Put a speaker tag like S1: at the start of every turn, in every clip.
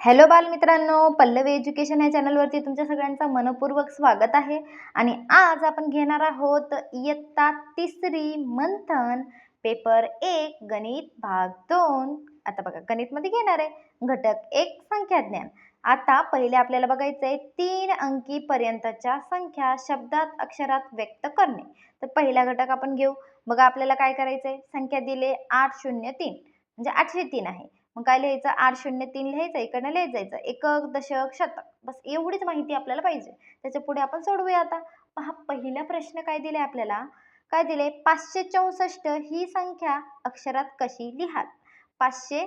S1: Hello बालमित्रांनो Pallavi education या चॅनलवरती तुमच्या सगळ्यांचं मनपूर्वक स्वागत आहे. आणि आज आपण घेणार आहोत इयत्ता तिसरी मंथन पेपर एक गणित भाग दोन. आता बघा गणितमध्ये घेणार आहे. घटक एक संख्या ज्ञान आता पहिले आपल्याला बघायचं आहे तीन अंकी पर्यंतच्या संख्या शब्दात अक्षरात व्यक्त करणे. तर पहिला घटक आपण घेऊ. बघा आपल्याला काय करायचं आहे संख्या दिले आठ शून्य तीन. म्हणजे आठशे तीन आहे. मग काय लिहायचं? आठ शून्य तीन लिहायचं इकडनं लिहायचं जायचं. एकक दशक शतक. बस एवढीच माहिती आपल्याला पाहिजे. त्याच्या पुढे आपण सोडवूया आता. पहा पहिला प्रश्न काय दिलाय आपल्याला? काय दिले पाचशे चौसष्ट ही संख्या अक्षरात कशी लिहाल? पाचशे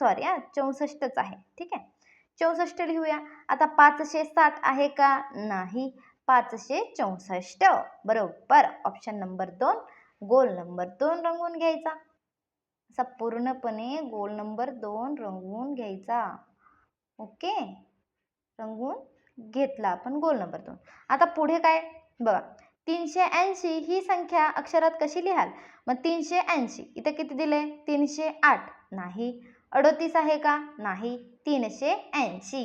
S1: सॉरी हा चौसष्टच आहे. ठीक आहे? चौसष्ट लिहूया. आता पाचशे साठ आहे का? नाही. पाचशे चौसष्ट. बरोबर. ऑप्शन नंबर दोन. गोल नंबर दोन रंगवून घ्यायचा. असा पूर्णपणे गोल नंबर दोन रंगवून घ्यायचा. ओके? रंगवून घेतला आपण गोल नंबर दोन. आता पुढे काय? बघा तीनशे ऐंशी ही संख्या अक्षरात कशी लिहाल? मग तीनशे ऐंशी. इथं किती दिले तीनशे आठ. नाही. अडोतीस आहे का? नाही. तीनशे ऐंशी.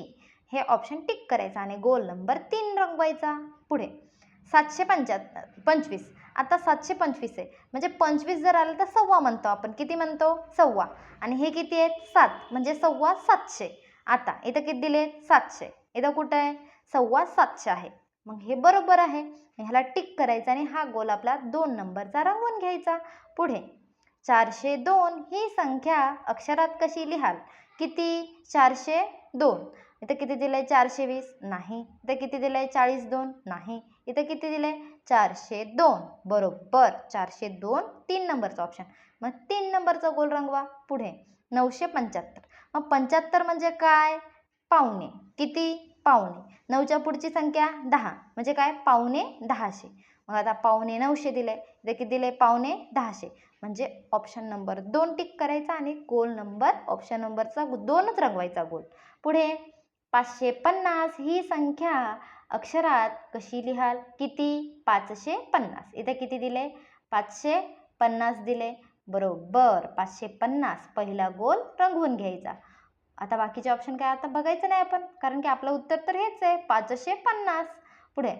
S1: हे ऑप्शन टिक करायचं आणि गोल नंबर तीन रंगवायचा. पुढे. सातशे पंच्याहत्तर पंचवीस. आता सातशे पंचवीस आहे. म्हणजे पंचवीस जर आलं तर सव्वा म्हणतो आपण. किती म्हणतो? सव्वा. आणि हे किती आहेत? सात. म्हणजे सव्वा सातशे. आता इथं किती दिले? सातशे. इथं कुठं आहे? सव्वा सातशे आहे. मग हे बरोबर आहे. ह्याला टिक करायचं आणि हा गोल आपला दोन नंबरचा रंगवून घ्यायचा. पुढे. चारशे दोन ही संख्या अक्षरात कशी लिहाल? किती? चारशे दोन. इथं किती दिलं आहे चारशे वीस. नाही. इथं किती दिलं आहे चाळीस दोन. नाही. इथं किती दिलं आहे चारशे दोन. बरोबर. चारशे दोन तीन नंबरचा ऑप्शन मग तीन नंबरचा गोल रंगवा पुढे. नऊशे पंच्याहत्तर. मग पंच्याहत्तर म्हणजे काय? पावणे. किती? पावणे. नऊच्या पुढची संख्या दहा. म्हणजे काय? पावणे दहाशे. मग आता पावणे नऊशे दिले इथे किती दिले पावणे दहाशे. म्हणजे ऑप्शन नंबर दोन टिक करायचा आणि गोल नंबर ऑप्शन नंबरचा दोनच रंगवायचा गोल पुढे पाचशे पन्नास ही संख्या अक्षरात कशी लिहाल? किती? पाचशे पन्नास. इथं किती दिले? पाचशे पन्नास दिले. बरोबर. पाचशे पन्नास. पहिला गोल रंगवून घ्यायचा. आता बाकीचे ऑप्शन काय आता बघायचं नाही आपण. कारण की आपलं उत्तर तर हेच आहे. पाचशे पन्नास. पुढे.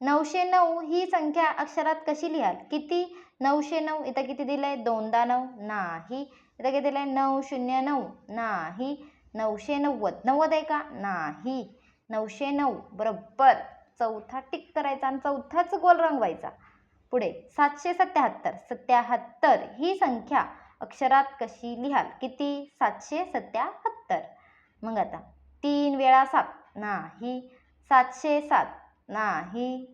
S1: नऊशे नऊ ही संख्या अक्षरात कशी लिहाल? किती? नऊशे नऊ. इथं किती दिलं? आहे दोनदा नऊ. नाही. इथं किती दिलं? आहे नऊ शून्य नऊ. नाही. नऊशे नव्वद. नव्वद आहे का? नाही. नऊशे नऊ बरोबर. चौथा टिक करायचा आणि चौथाच गोल रंगवायचा. पुढे सातशे सत्याहत्तर सत्याहत्तर ही संख्या अक्षरात कशी लिहाल? किती? सातशे सत्याहत्तर. मग आता तीन वेळा सात नाही. सातशे सात नाही.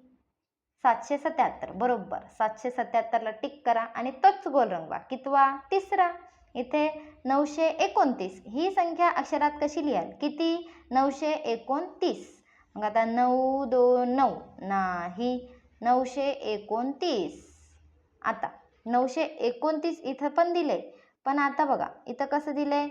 S1: सातशे सत्याहत्तर बरोबर. सातशे सत्याहत्तरला टिक करा आणि तोच गोल रंगवा. कितवा? तिसरा. इथे नऊशे एकोणतीस. ही संख्या अक्षरात कशी लिहाल? किती? नऊशे एकोणतीस. मग आता नऊ दोन नऊ. नाही नऊशे एकोणतीस. आता नऊशे एकोणतीस इथं पण दिले. पण आता बघा इथं कसं दिले?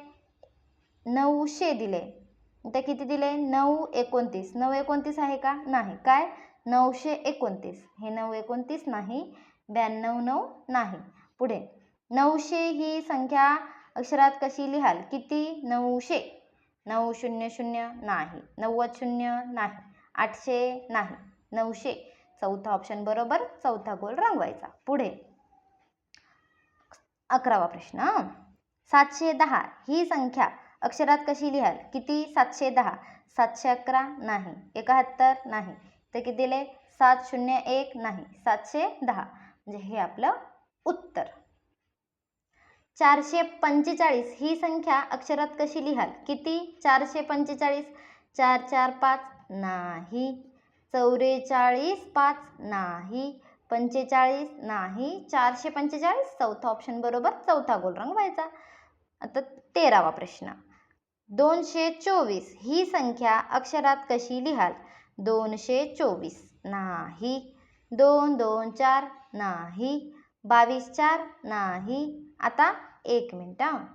S1: नऊशे दिले. इथं किती दिले? नऊ एकोणतीस. नऊ एकोणतीस आहे का? नाही. काय? नऊशे एकोणतीस. हे नऊ एकोणतीस नाही. ब्याण्णव नऊ नाही. पुढे. नऊशे ही संख्या अक्षरात कशी लिहाल? किती? नऊशे. नऊ शून्य शून्य नाही. नव्वद शून्य नाही. आठशे नाही. नऊशे. चौथा ऑप्शन बरोबर चौथा गोल रंगवायचा. पुढे. अकरावा प्रश्न. सातशे दहा ही संख्या अक्षरात कशी लिहाल? किती? सातशे दहा. सातशे अकरा नाही. एकाहत्तर नाही. तर किती दिले? सात शून्य एक नाही. सातशे दहा. म्हणजे हे आपलं उत्तर. चारशे पंचेचाळीस. ही संख्या अक्षरात कशी लिहाल? किती? चारशे पंचेचाळीस. चार चार पाच नाही. चौवेचाळीस पाच नाही. पंचेचाळीस नाही. चारशे पंचेचाळीस. चौथा ऑप्शन बरोबर चौथा गोल रंगवायचा आता तेरावा प्रश्न. दोनशे चोवीस. ही संख्या अक्षरात कशी लिहाल? दोनशे चोवीस. नाही. दोन दोन चार नाही. बावीस चार नाही. आता एक मिनटं हां.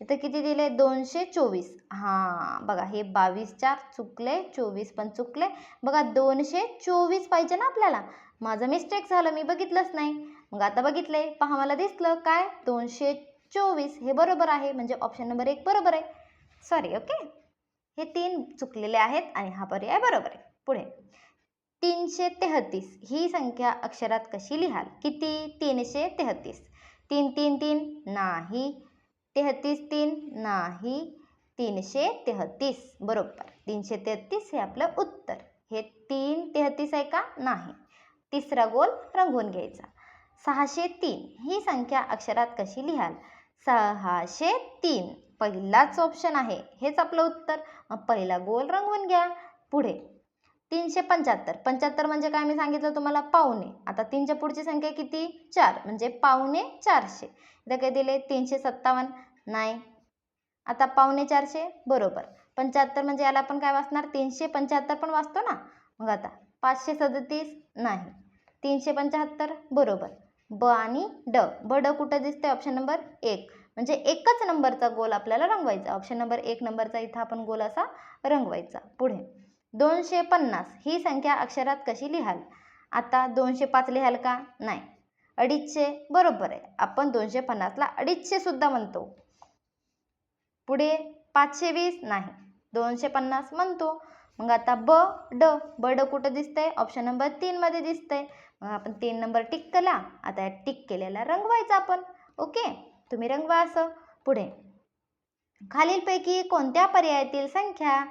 S1: इथं किती दिले? दोनशे चोवीस. हां बघा हे बावीस चार चुकले चोवीस पण चुकले. बघा दोनशे चोवीस पाहिजे ना आपल्याला. माझं मिस्टेक झालं मी बघितलंच नाही. मग आता बघितले पहा मला दिसलं काय? दोनशे चोवीस. हे बरोबर आहे म्हणजे ऑप्शन नंबर एक बरोबर आहे. सॉरी ओके हे तीन चुकलेले आहेत आणि हा पर्याय बरोबर आहे. पुढे. तीनशे तेहतीस. ही संख्या अक्षरात कशी लिहाल? किती? तीनशे तेहतीस. तीन तीन तीन नाही. तेहतीस तीन नाही. तीनशे तेहतीस बरोबर. तीनशे तेहतीस हे आपलं उत्तर. हे तीन तेहतीस आहे का? नाही. तिसरा गोल रंगवून घ्यायचा. सहाशे तीन ही संख्या अक्षरात कशी लिहाल? सहाशे तीन. पहिलाच ऑप्शन आहे. हेच आपलं उत्तर. मग पहिला गोल रंगवून घ्या. पुढे. तीनशे पंच्याहत्तर. पंच्याहत्तर म्हणजे काय मी सांगितलं तुम्हाला? पावणे. आता तीनच्या पुढची संख्या किती? चार. म्हणजे पावणे चारशे. इथं काय दिले तीनशे सत्तावन्न. नाही. आता पावणे चारशे? बरोबर. पंच्याहत्तर म्हणजे याला आपण काय वाचणार? तीनशे पंच्याहत्तर पण वाचतो ना? मग आता पाचशे सदतीस? नाही. तीनशे पंच्याहत्तर? बरोबर. ब आणि ड. ब ड कुठं दिसते ऑप्शन नंबर एक. म्हणजे एकच नंबरचा गोल आपल्याला रंगवायचा. ऑप्शन नंबर एक नंबरचा इथं आपण गोल असा रंगवायचा. पुढे. दोनशे पन्नास. ही संख्या अक्षरात कशी लिहाल? आता दोनशे पाच लिहाल का? नाही. अडीचशे बरोबर आहे. आपण दोनशे पन्नासला अडीचशेसुद्धा म्हणतो. पुढे पाचशे वीस नाही. दोनशे पन्नास म्हणतो. मग आता ब ड. ब ड कुठं दिसतंय? ऑप्शन नंबर तीनमध्ये दिसतंय. मग आपण तीन नंबर टिक केला. आता या टिक केलेला रंगवायचा आपण. ओके? तुम्ही रंगवा असं. पुढे. खालीलपैकी कोणत्या पर्यायातील संख्या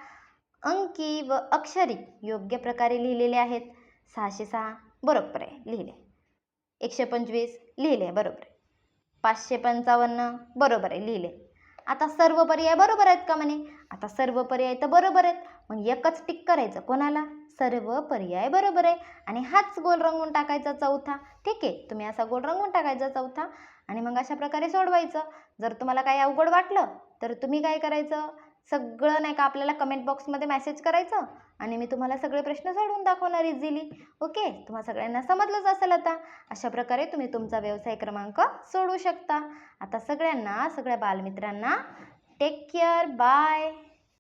S1: अंकी व अक्षरी योग्य प्रकारे लिहिलेले आहेत. सहाशे सहा बरोबर आहे लिहिले. एकशे पंचवीस लिहिले बरोबर आहे. पाचशे पंचावन्न बरोबर आहे लिहिले. आता सर्व पर्याय बरोबर आहेत का म्हणे? आता सर्व पर्याय तर बरोबर आहेत. मग एकच टिक करायचं कोणाला? सर्व पर्याय बरोबर आहे. आणि हाच गोल रंगवून टाकायचा चौथा. ठीक आहे तुम्ही असा गोल रंगवून टाकायचा चौथा. आणि मग अशा प्रकारे सोडवायचं. जर तुम्हाला काही अवघड वाटलं तर तुम्ही काय करायचं? सगळं नाही का आपल्याला कमेंट बॉक्समध्ये मेसेज करायचं? आणि मी तुम्हाला सगळे प्रश्न सोडवून दाखवणार इझिली ओके तुम्हाला सगळ्यांना समजलंच असेल आता. अशा प्रकारे तुम्ही तुमचा व्यवसाय क्रमांक सोडू शकता. आता सगळ्यांना सगळ्या बालमित्रांना टेक केअर बाय